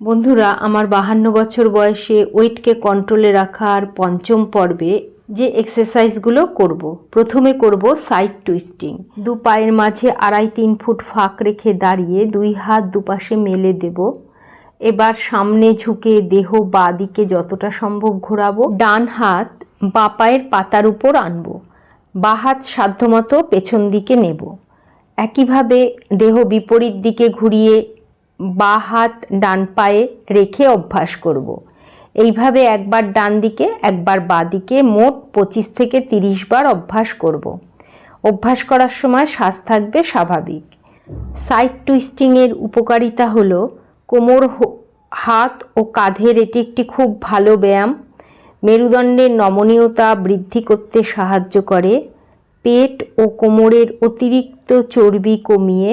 বন্ধুরা, আমার বাহান্ন বছর বয়সে ওয়েটকে কন্ট্রোলে রাখার পঞ্চম পর্বে যে এক্সারসাইজগুলো করব। প্রথমে করব সাইড টুইস্টিং দু পায়ের মাঝে আড়াই তিন ফুট ফাঁক রেখে দাঁড়িয়ে দুই হাত দুপাশে মেলে দেব। এবার সামনে ঝুঁকে দেহ বা দিকে যতটা সম্ভব ঘোরাবো। ডান হাত বা পায়ের পাতার উপর আনব। বা হাত সাধ্যমতো পেছন দিকে নেব। একইভাবে দেহ বিপরীত দিকে ঘুরিয়ে বা হাত ডান পায়ে রেখে অভ্যাস করব। এইভাবে একবার ডান দিকে, একবার বা দিকে মোট পঁচিশ থেকে তিরিশ বার অভ্যাস করব। অভ্যাস করার সময় শ্বাস থাকবে স্বাভাবিক সাইড টুইস্টিংয়ের উপকারিতা হলো কোমর হাত ও কাঁধের এটি একটি খুব ভালো ব্যায়াম মেরুদণ্ডের নমনীয়তা বৃদ্ধি করতে সাহায্য করে পেট ও কোমরের অতিরিক্ত চর্বি কমিয়ে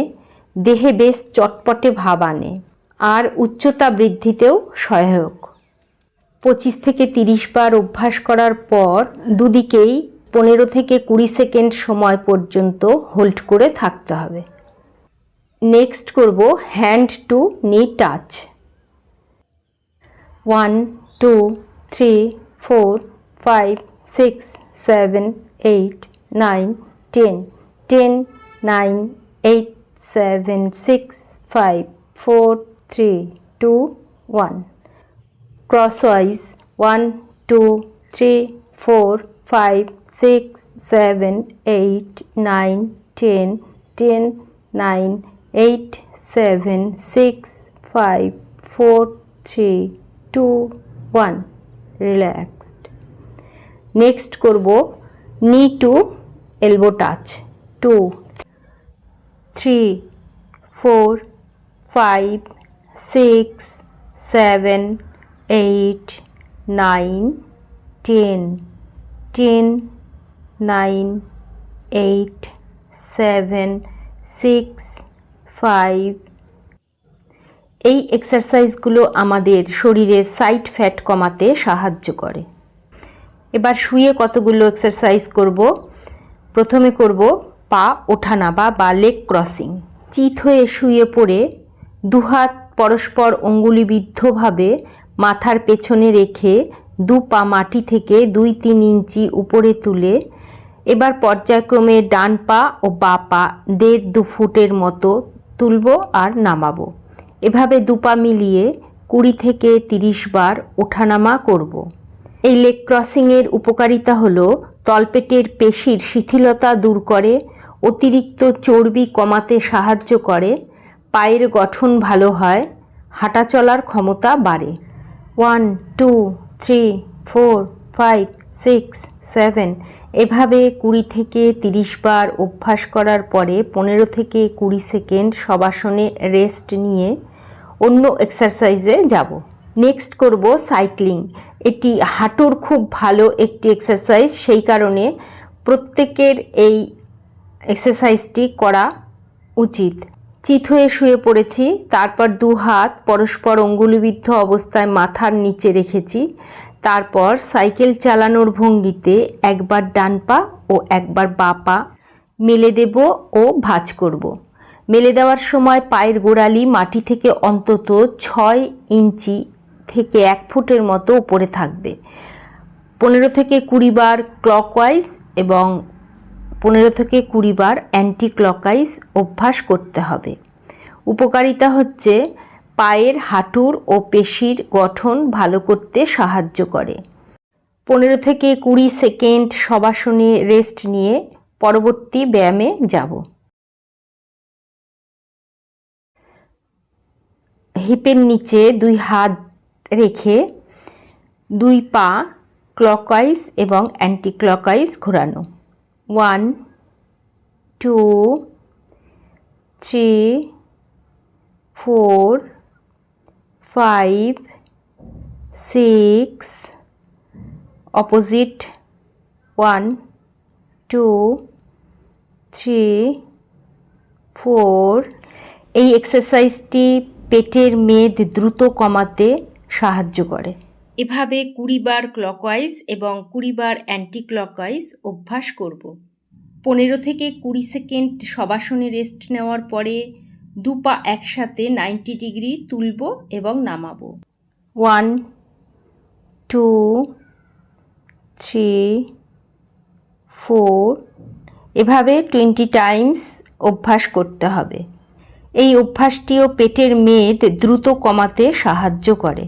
দেহে বেশ চটপটে ভাব আনে, আর উচ্চতা বৃদ্ধিতেও সহায়ক। পঁচিশ থেকে তিরিশ বার অভ্যাস করার পর দুদিকেই পনেরো থেকে কুড়ি সেকেন্ড সময় পর্যন্ত হোল্ড করে থাকতে হবে। নেক্সট করব hand to knee touch. One, two, three, four, five, six, seven, eight, nine, ten. Ten, nine, eight seven six five four three two one crosswise one two three four five six seven eight nine ten ten nine eight seven six five four three two one relaxed next করব knee to elbow touch two three four five six seven eight nine ten ten nine eight seven six five এই এক্সারসাইজগুলো আমাদের শরীরের side fat কমাতে সাহায্য করে। এবার শুয়ে কতগুলো এক্সারসাইজ করব? প্রথমে করব পা ওঠানামা বা লেগ ক্রসিং চিত হয়ে শুয়ে পড়ে দুহাত পরস্পর অঙ্গুলিবিদ্ধভাবে মাথার পেছনে রেখে দু পা মাটি থেকে দুই তিন ইঞ্চি উপরে তুলে এবার পর্যায়ক্রমে ডান পা ও বা পা দেড় দু ফুটের মতো তুলব আর নামাবো এভাবে দুপা মিলিয়ে কুড়ি থেকে তিরিশ বার ওঠানামা করব। এই লেগ ক্রসিংয়ের উপকারিতা হলো তলপেটের পেশির শিথিলতা দূর করে অতিরিক্ত চর্বি কমাতে সাহায্য করে, পায়ের গঠন ভালো হয়, হাঁটা চলার ক্ষমতা বাড়ে। One, two, three, four, five, six, seven, এভাবে কুড়ি থেকে তিরিশ বার অভ্যাস করার পরে পনেরো থেকে কুড়ি সেকেন্ড সবাসনে রেস্ট নিয়ে অন্য এক্সারসাইজে যাব। নেক্সট করব সাইক্লিং। এটি হাঁটুর খুব ভালো একটি এক্সারসাইজ, সেই কারণে প্রত্যেকের এই এক্সারসাইজটি করা উচিত চিত হয়ে শুয়ে পড়েছি, তারপর দু হাত পরস্পর অঙ্গুলিবিদ্ধ অবস্থায় মাথার নিচে রেখেছি, তারপর সাইকেল চালানোর ভঙ্গিতে একবার ডান পা ও একবার বা পা মেলে দেব ও ভাঁজ করব। মেলে দেওয়ার সময় পায়ের গোড়ালি মাটি থেকে অন্তত ছয় ইঞ্চি থেকে এক ফুটের মতো উপরে থাকবে পনেরো থেকে কুড়ি বার ক্লকওয়াইজ এবং পনেরো থেকে কুড়ি বার অ্যান্টি ক্লকওয়াইজ অভ্যাস করতে হবে। উপকারিতা হচ্ছে পায়ের হাঁটুর ও পেশির গঠন ভালো করতে সাহায্য করে। পনেরো থেকে কুড়ি সেকেন্ড সবাসনে রেস্ট নিয়ে পরবর্তী ব্যায়ামে যাব। হিপের নিচে দুই হাত রেখে দুই পা ক্লকওয়াইজ এবং অ্যান্টি ক্লকওয়াইজ ঘোরানো। One two three four five six opposite one two three four এই এক্সারসাইজটি পেটের মেদ দ্রুত কমাতে সাহায্য করে। এভাবে কুড়ি বার ক্লকওয়াইজ এবং কুড়ি বার অ্যান্টি ক্লকওয়াইজ অভ্যাস করব। পনেরো থেকে কুড়ি সেকেন্ড সবাসনে রেস্ট নেওয়ার পরে দু পা একসাথে নাইনটি ডিগ্রি তুলব এবং নামাবো। ওয়ান টু থ্রি ফোর এভাবে টোয়েন্টি টাইমস অভ্যাস করতে হবে। এই অভ্যাসটিও পেটের মেদ দ্রুত কমাতে সাহায্য করে।